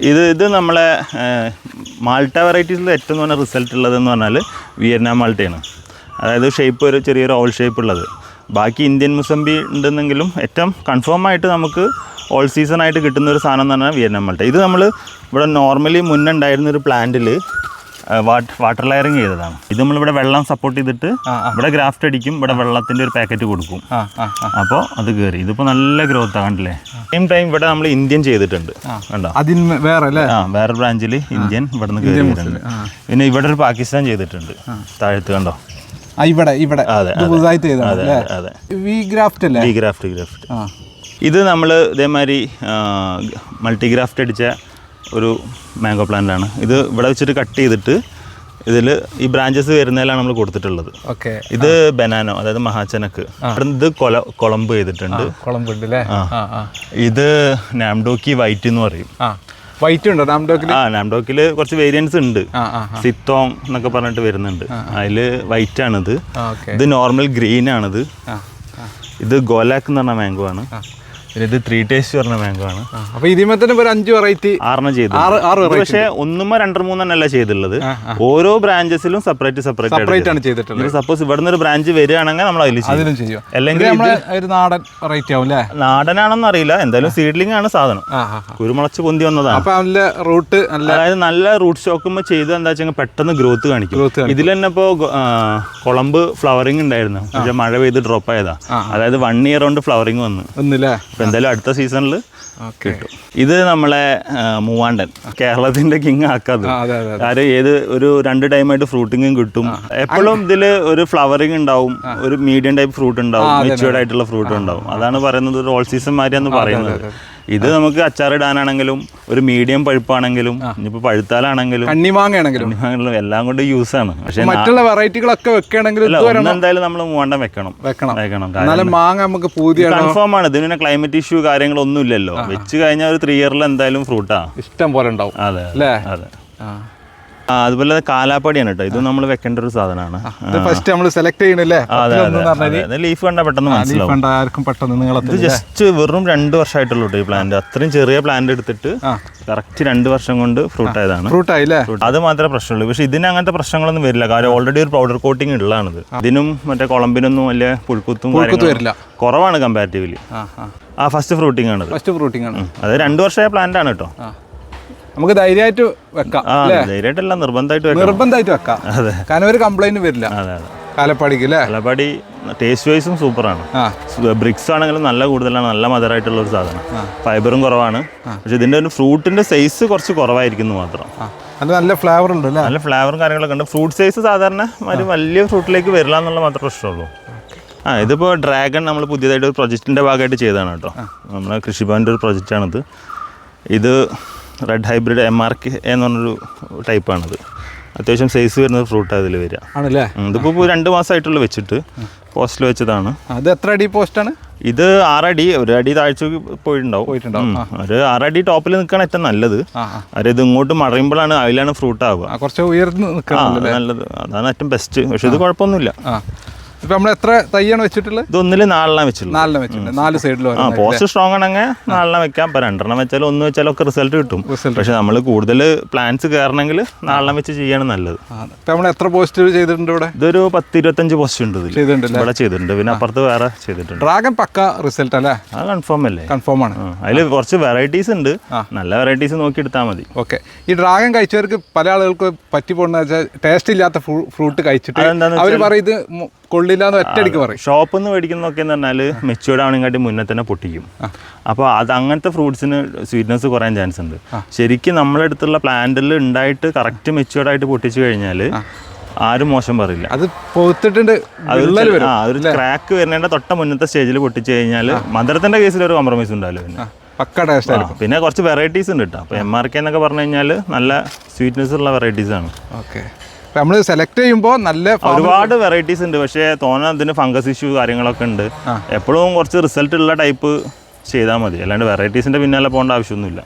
ഇത് ഇത് നമ്മളെ മാൾട്ട വെറൈറ്റീസിൽ ഏറ്റവും നല്ല റിസൾട്ട് ഉള്ളതെന്ന് പറഞ്ഞാൽ വിയറ്റ്നാം മാൾട്ടയാണ് അതായത് ഷേപ്പ് ഒരു ചെറിയൊരു ഓൾ ഷേപ്പ് ഉള്ളത്. ബാക്കി ഇന്ത്യൻ മുസംബി ഉണ്ടെന്നെങ്കിലും ഏറ്റവും കൺഫേം ആയിട്ട് നമുക്ക് ഓൾ സീസൺ ആയിട്ട് കിട്ടുന്ന ഒരു സാധനം എന്ന് പറഞ്ഞാൽ വിയറ്റ്നാം മാൾട്ട ഇത് നമ്മൾ ഇവിടെ നോർമലി മുന്നേ ഉണ്ടായിരുന്ന ഒരു പ്ലാന്റിൽ വാട്ടർ ലെയറിങ് ചെയ്തതാണ്. ഇത് നമ്മളിവിടെ വെള്ളം സപ്പോർട്ട് ചെയ്തിട്ട് ഇവിടെ ഗ്രാഫ്റ്റ് അടിക്കും ഇവിടെ വെള്ളത്തിന്റെ ഒരു പാക്കറ്റ് കൊടുക്കും. അപ്പോൾ അത് കയറി ഇതിപ്പോൾ നല്ല ഗ്രോത്ത് ആണല്ലേ സെയിം ടൈം ഇവിടെ നമ്മൾ ഇന്ത്യൻ ചെയ്തിട്ടുണ്ട്. കണ്ടോ? അതിന് വേറെ അല്ലേ ആ വേറെ ബ്രാഞ്ചിൽ ഇന്ത്യൻ ഇവിടെ നിന്ന് കയറിയിട്ടുണ്ട് പിന്നെ ഇവിടെ ഒരു പാകിസ്ഥാൻ ചെയ്തിട്ടുണ്ട്. താഴത്ത് കണ്ടോ? ഇവിടെ ഇവിടെ. പുതുതായിട്ട് അതെ. വി ഗ്രാഫ്റ്റ് അല്ലേ വി ഗ്രാഫ്റ്റ് ഗ്രാഫ്റ്റ്. ഇത് നമ്മൾ ഇതേമാതിരി മൾട്ടിഗ്രാഫ്റ്റ് അടിച്ച ഒരു മാംഗോ പ്ലാന്റാണ് ഇത് ഇവിടെ വെച്ചിട്ട് കട്ട് ചെയ്തിട്ട് ഇതിൽ ഈ ബ്രാഞ്ചസ് വരുന്നതിലാണ് നമ്മൾ കൊടുത്തിട്ടുള്ളത്. ഓക്കെ. ഇത് ബനാനോ അതായത് മഹാചനക്ക് ഇത് കൊല കൊളമ്പ് ചെയ്തിട്ടുണ്ട്. അല്ലേ ആ. ഇത് നാംഡോക്കി വൈറ്റ് എന്ന് പറയും. ആ. വൈറ്റ് ഉണ്ടോ നാംഡോക്കിൽ ആ നാംഡോക്കിൽ കുറച്ച് വേരിയൻസ് ഉണ്ട്. സിത്തോങ് എന്നൊക്കെ പറഞ്ഞിട്ട് വരുന്നുണ്ട്. അതിൽ വൈറ്റ് ആണിത്. ഇത് നോർമൽ ഗ്രീൻ ആണിത്. ഇത് ഗോലാക്ക് എന്ന് പറഞ്ഞ മാംഗോ ആണ്. ഇത് ത്രീ ടേസ്റ്റ് പറഞ്ഞ മാംഗോ ആണ്. അപ്പൊ ഇതിമേ തന്നെ ഒരു അഞ്ച് വെറൈറ്റി ആറെണ്ണം ചെയ്തു. പക്ഷേ ഒന്നുമ രണ്ടോ മൂന്നെണ്ണല്ല ചെയ്തുള്ളത്. ഓരോ ബ്രാഞ്ചസിലും സെപ്പറേറ്റ് സെപ്പറേറ്റ് സെപ്പറേറ്റ് ആണ് ചെയ്തിട്ടുള്ളത്. സപ്പോസ് ഇവിടെ നിന്ന് ഒരു ബ്രാഞ്ച് വരികയാണെങ്കിൽ നമ്മൾ അതിൽ ചെയ്യും. അതിലും ചെയ്യും. അല്ലെങ്കിൽ ഒരു നാടൻ വെറൈറ്റി ആവും അല്ലേ നാടനാണെന്ന് അറിയില്ല. എന്തായാലും സീഡ്ലിംഗ് ആണ് സാധനം. കുരുമുളച്ച് പൊന്തി വന്നതാണ്. അപ്പൊ നല്ല റൂട്ട് അതായത് നല്ല റൂട്ട് സ്റ്റോക്കുമ്പോൾ ചെയ്ത് എന്താ വെച്ചാൽ പെട്ടെന്ന് ഗ്രോത്ത് കാണിക്കും. ഇതിൽ തന്നെ ഇപ്പോൾ കുളമ്പ് ഫ്ലവറിങ് ഉണ്ടായിരുന്നു. പക്ഷെ മഴ പെയ്ത് ഡ്രോപ്പ് ആയതാ. അതായത് വൺ ഇയർ കൊണ്ട് ഫ്ലവറിംഗ് വന്നു. ഒന്നില്ലേ എന്തായാലും അടുത്ത സീസണിൽ കിട്ടും. ഇത് നമ്മളെ മൂവാണ്ടൻ. കേരളത്തിന്റെ കിങ് ആക്കാതെ. കാര്യം ഏത് ഒരു രണ്ട് ടൈമായിട്ട് ഫ്രൂട്ടിങ്ങും കിട്ടും. എപ്പോഴും ഇതിൽ ഒരു ഫ്ലവറിങ് ഉണ്ടാവും ഒരു മീഡിയം ടൈപ്പ് ഫ്രൂട്ട് ഉണ്ടാവും മെച്ചുവേർഡ് ആയിട്ടുള്ള ഫ്രൂട്ട് ഉണ്ടാവും. അതാണ് പറയുന്നത് ഒരു ഓൾ സീസൺ മാതിരിയാന്ന് പറയുന്നത്. ഇത് നമുക്ക് അച്ചാറിടാനാണെങ്കിലും ഒരു മീഡിയം പഴുപ്പാണെങ്കിലും ഇനിയിപ്പോൾ പഴുത്താലാണെങ്കിലും കണ്ണിമാങ്ങയാണെങ്കിലും എല്ലാം കൊണ്ട് യൂസ് ആണ്. പക്ഷേ മറ്റുള്ള വെറൈറ്റികളൊക്കെ ഇതുവരെ എന്തായാലും നമ്മൾ മൂവാണ്ടൻ വെക്കണം. വെക്കണം. വെക്കണം. മാങ്ങ നമുക്ക് കൺഫേം ആണ്. ഇതിന് ക്ലൈമറ്റ് ഇഷ്യൂ കാര്യങ്ങളൊന്നും ഇല്ലല്ലോ വെച്ച് കഴിഞ്ഞാൽ ഒരു ത്രീ ഇയറിൽ എന്തായാലും ഫ്രൂട്ടാ ഇഷ്ടം പോലെ ഉണ്ടാവും. അതെ അല്ലേ? അതെ. ആ. അതുപോലെ കാലാപ്പടിയാണ് കേട്ടോ ഇത് നമ്മൾ വെക്കേണ്ട ഒരു സാധനമാണ്. ഫസ്റ്റ് നമ്മൾ സെലക്ട് ചെയ്യണല്ലേ? ലീഫ് കണ്ട പെട്ടെന്ന് മനസ്സിലാവും. ആർക്കും പെട്ടെന്ന് ഇത് ജസ്റ്റ് വെറും രണ്ട് വർഷമായിട്ടുള്ളൂ ഈ പ്ലാന്റ് അത്രയും ചെറിയ പ്ലാന്റ് എടുത്തിട്ട്. കറക്റ്റ് രണ്ട് വർഷം കൊണ്ട് ഫ്രൂട്ട് ആയതാണ്. ഫ്രൂട്ട് ആയില്ലേ. അത് മാത്രമേ പ്രശ്നമുള്ളൂ. പക്ഷെ ഇതിന് അങ്ങനത്തെ പ്രശ്നങ്ങളൊന്നും വരില്ല. കാരണം ഓൾറെഡി ഒരു പൗഡർ കോട്ടിങ് ഉള്ളതാണിത്. ഇതിനും മറ്റേ കുളമ്പിനൊന്നും വലിയ പുഴുക്കുത്തും വരില്ല. കുറവാണ് കമ്പാരിറ്റീവ്ലി ആ ഫസ്റ്റ് ഫ്രൂട്ടിംഗ് ആണ് ഫസ്റ്റ് ഫ്രൂട്ടിംഗ് ആണ്. അത് രണ്ട് വർഷമായ പ്ലാന്റ് ആണ് കേട്ടോ നമുക്ക് ധൈര്യമായിട്ട് വെക്കാം ധൈര്യമായിട്ടല്ല നിർബന്ധമായിട്ട് നിർബന്ധമായിട്ട് വെക്കാം. അതെ. കാരണം ഒരു കംപ്ലൈന്റ് വരില്ല. കാലപ്പാടിക്ക് അല്ലേ? കാലപ്പാടി ടേസ്റ്റ് വൈസും സൂപ്പറാണ് ബ്രിക്സ് ആണെങ്കിലും നല്ല കൂടുതലാണ് നല്ല മധുരമായിട്ടുള്ള ഒരു സാധനം. ഫൈബറും കുറവാണ്. പക്ഷെ ഇതിന്റെ ഒരു ഫ്രൂട്ടിന്റെ സൈസ് കുറച്ച് കുറവായിരിക്കുന്നു മാത്രം. അത് നല്ല ഫ്ലേവർ ഉണ്ട് നല്ല ഫ്ലേവറും കാര്യങ്ങളൊക്കെ ഉണ്ട്. ഫ്രൂട്ട് സൈസ് സാധാരണ ഒരു വലിയ ഫ്രൂട്ടിലേക്ക് വരില്ല എന്നുള്ള മാത്രം പ്രശ്നമുള്ളൂ. ആ ഇതിപ്പോൾ ഡ്രാഗൺ നമ്മൾ പുതിയതായിട്ട് ഒരു പ്രൊജക്റ്റിന്റെ ഭാഗമായിട്ട് ചെയ്തതാണ് കേട്ടോ. നമ്മുടെ കൃഷിഭവന്റെ ഒരു പ്രൊജക്റ്റാണിത് ഇത് red hybrid M R K എന്ന് പറഞ്ഞൊരു ടൈപ്പാണത്. അത്യാവശ്യം സൈസ് വരുന്ന ഫ്രൂട്ട് അതിൽ വരിക. ആണല്ലേ? ഇതിപ്പോൾ രണ്ട് മാസമായിട്ടുള്ള വെച്ചിട്ട് പോസ്റ്റിൽ വെച്ചതാണ്. അത് എത്ര അടി പോസ്റ്റ് ആണ്? ഇത് ആറടി ഒരു അടി താഴ്ച പോയിട്ടുണ്ടാവും. ഒരു ആറടി ടോപ്പിൽ നിൽക്കുകയാണ് ഏറ്റവും നല്ലത്. അതായത് ഇത് ഇങ്ങോട്ട് മറയുമ്പോഴാണ് അതിലാണ് ഫ്രൂട്ട് ആവുക. കുറച്ച് ഉയർന്ന് നല്ലത്. അതാണ് ഏറ്റവും ബെസ്റ്റ് പക്ഷെ ഇത് കുഴപ്പമൊന്നുമില്ല. ഇപ്പൊ നമ്മൾ എത്ര തയ്യാണ് വെച്ചിട്ടുള്ളത്? ഇത് ഒന്നിൽ നാലെണ്ണം വെച്ചുള്ളൂ നാലെണ്ണം വെച്ചിട്ടുണ്ട്. നാല് സൈഡിൽ ആ പോസ്റ്റ് സ്ട്രോങ് ആണെങ്കിൽ നാലെണ്ണം വെക്കാം. ഇപ്പം രണ്ടെണ്ണം വെച്ചാലും ഒന്ന് വെച്ചാലും ഒക്കെ റിസൾട്ട് കിട്ടും. പക്ഷെ നമ്മൾ കൂടുതൽ പ്ലാൻസ് കയറണമെങ്കിൽ നാലെണ്ണം വെച്ച് ചെയ്യാണ് നല്ലത്. നമ്മൾ എത്ര പോസ്റ്റ് ചെയ്തിട്ടുണ്ട് ഇവിടെ? ഇതൊരു പത്ത് ഇരുപത്തഞ്ച് പോസ്റ്റ് ഉണ്ട് ഇവിടെ ചെയ്തിട്ടുണ്ട്. പിന്നെ അപ്പുറത്ത് വേറെ ചെയ്തിട്ടുണ്ട്. ഡ്രാഗൺ പക്ക റിസൾട്ട് അല്ലേ? അത് കൺഫേം അല്ലേ? കൺഫേം ആണ്. അതിൽ കുറച്ച് വെറൈറ്റീസ് ഉണ്ട്. നല്ല വെറൈറ്റീസ് നോക്കി എടുത്താൽ മതി. ഓക്കെ ഈ ഡ്രാഗൺ കഴിച്ചവർക്ക് പല ആളുകൾക്ക് പറ്റി പോകുന്ന ടേസ്റ്റ് ഇല്ലാത്ത ഫ്രൂട്ട് കഴിച്ചിട്ട് അവർ പറയും ഇത് കൊള്ളില്ല എന്ന് ഒറ്റയടിക്ക് പറയും. ഷോപ്പിൽ നിന്ന് മേടിക്കുന്നതൊക്കെ എന്ന് പറഞ്ഞാൽ മെച്ചുവേർഡ് ആണെങ്കിൽ മുന്നേ തന്നെ പൊട്ടിക്കും. അപ്പോൾ അത് അങ്ങനത്തെ ഫ്രൂട്ട്സിന് സ്വീറ്റ്നെസ് കുറയാൻ ചാൻസ് ഉണ്ട്. ശരിക്കും നമ്മളെ അടുത്തുള്ള പ്ലാന്റിൽ ഉണ്ടായിട്ട് കറക്റ്റ് മെച്ചുവേർഡ് ആയിട്ട് പൊട്ടിച്ചു കഴിഞ്ഞാൽ ആരും മോശം പറയില്ല. അത് പൊത്തിട്ടുണ്ട് അതൊരു ഒരു ക്രാക്ക് വരുന്നതിന്റെ തൊട്ട മുന്നത്തെ സ്റ്റേജിൽ പൊട്ടിച്ചു കഴിഞ്ഞാൽ മധുരത്തിന്റെ കേസിൽ ഒരു കോംപ്രമൈസ് ഉണ്ടാവില്ല പിന്നെ. പക്ക ടേസ്റ്റ് പിന്നെ കുറച്ച് വെറൈറ്റീസ് ഉണ്ട് കേട്ടോ അപ്പോൾ എം ആർ കെ എന്നൊക്കെ പറഞ്ഞു കഴിഞ്ഞാൽ നല്ല സ്വീറ്റ്നെസ് ഉള്ള വെറൈറ്റീസ് ആണ്. ഓക്കെ നമ്മൾ സെലക്ട് ചെയ്യുമ്പോൾ നല്ല ഒരുപാട് വെറൈറ്റീസ് ഉണ്ട്. പക്ഷേ തോന്നാൻ ഇതിന് ഫംഗസ് ഇഷ്യൂ കാര്യങ്ങളൊക്കെ ഉണ്ട്. എപ്പോഴും കുറച്ച് റിസൾട്ട് ഉള്ള ടൈപ്പ് ചെയ്താൽ മതി. അല്ലാണ്ട് വെറൈറ്റീസിന്റെ പിന്നാലെ പോകേണ്ട ആവശ്യമൊന്നുമില്ല.